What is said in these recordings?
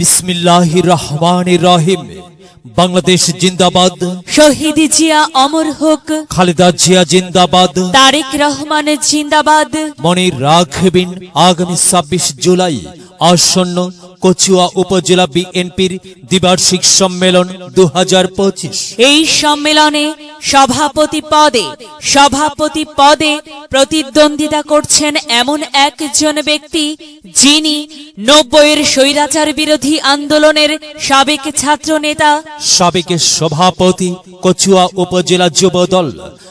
বিসমিল্লাহ রহমান রহিম। বাংলাদেশ জিন্দাবাদ। শহীদ জিয়া অমর হোক। খালেদা জিয়া জিন্দাবাদ। তারেক রহমান জিন্দাবাদ। মনে রাখবেন আগামী ছাব্বিশ জুলাই আসন্ন কচুয়া উপজেলা বিএনপির দ্বিবার্ষিক সম্মেলন দু হাজার পঁচিশ। এই সম্মেলনে সভাপতি পদে সভাপতি পদে প্রতিদ্বন্দ্বিতা করছেন এমন একজন ব্যক্তি যিনি নব্বইয়ের স্বৈরাচার বিরোধী আন্দোলনের সাবেক ছাত্র নেতা সাবেক সভাপতি কচুয়া উপজেলা যুবদল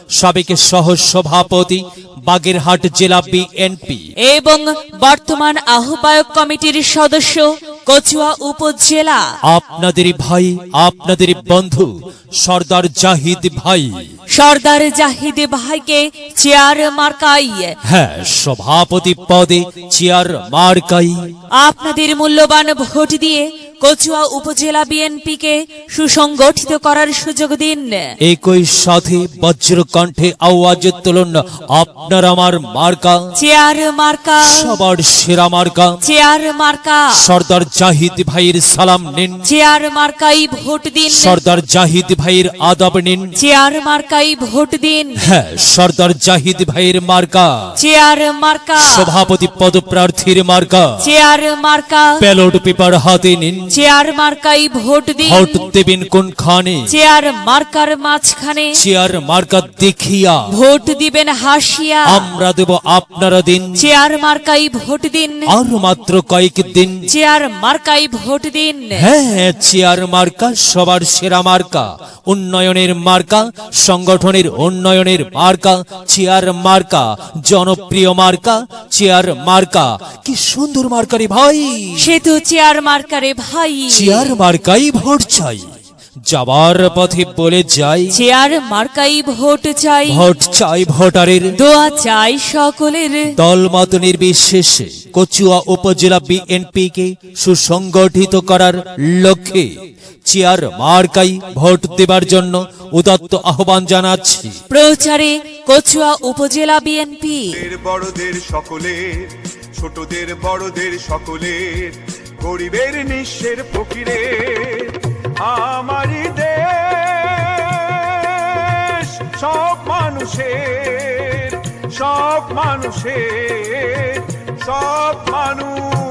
সাবেক সহ সভাপতি বাগেরহাট জেলা বিএনপি। এবং বর্তমান আহ্বায়ক কমিটির সদস্য কচুয়া উপজেলা। আপনাদের ভাই আপনাদের বন্ধু সর্দার জাহিদ ভাই। সর্দার জাহিদ ভাইকে চেয়ার মার্কাই। হ্যাঁ সভাপতি পদে চেয়ার মার্কাই। আপনাদের মূল্যবান ভোট দিয়ে কচুয়া উপজেলা বিএনপিকে সুসংগঠিত করার সুযোগ দিন। একই সাথে বজ্র কণ্ঠে আওয়াজ তুলুন আপনার আমার মার্কা। চেয়ার মার্কা। সবার সেরা মার্কা। চেয়ার মার্কা। সর্দার জাহিদ ভাইয়ের সালাম নিন। চেয়ার মার্কাই ভোট দিন। সর্দার জাহিদ ভাইয়ের আদব নিন। চেয়ার মার্কাই ভোট দিন। হ্যাঁ সর্দার জাহিদ ভাইয়ের মার্কা। চেয়ার মার্কা। সভাপতি পদপ্রার্থীর মার্কা। চেয়ার মার্কা। ব্যালট পেপার হাতে নিন। চেয়ার মার্কাই ভোট দিন। ভোট দেবেন কোনখানে? চেয়ার মার্কার মাঝখানে। চেয়ার মার্কা দেখিয়া। ভোট দিবেন হাসিয়া। আমরা দেব আপনারা দিন। চেয়ার মার্কাই ভোট দিন। আর মাত্র কয়েক দিন। চেয়ার মার্কাই ভোট দিন। হ্যাঁ চেয়ার মার্কা সবার সেরা মার্কা। উন্নয়নের মার্কা সংগঠনের উন্নয়নের মার্কা চেয়ার মার্কা জনপ্রিয় মার্কা চেয়ার মার্কা। কি সুন্দর মার্কারে ভাই। সে তো চেয়ার মার্কারে ভাই। চেয়ার মার্কাই ভোট চাই। যাবার পথে বলে যাই। চেয়ার মার্কাই ভোট চাই। ভোট চাই ভোটারের। দোয়া চাই সকলের। দলমত নির্বিশেষে। কচুয়া উপজেলা বিএনপি কে সুসংগঠিত করার লক্ষ্যে চেয়ার মার্কাই ভোট দেবার জন্য উদাত্ত আহ্বান জানাচ্ছি। প্রচারে কচুয়া উপজেলা বিএনপি বড়দের সকলের ছোটদের বড়দের সকলের গরিবের নিঃস্বের ফকিরের আমারই দেশ সব মানুষের সব মানুষের সব মানুষের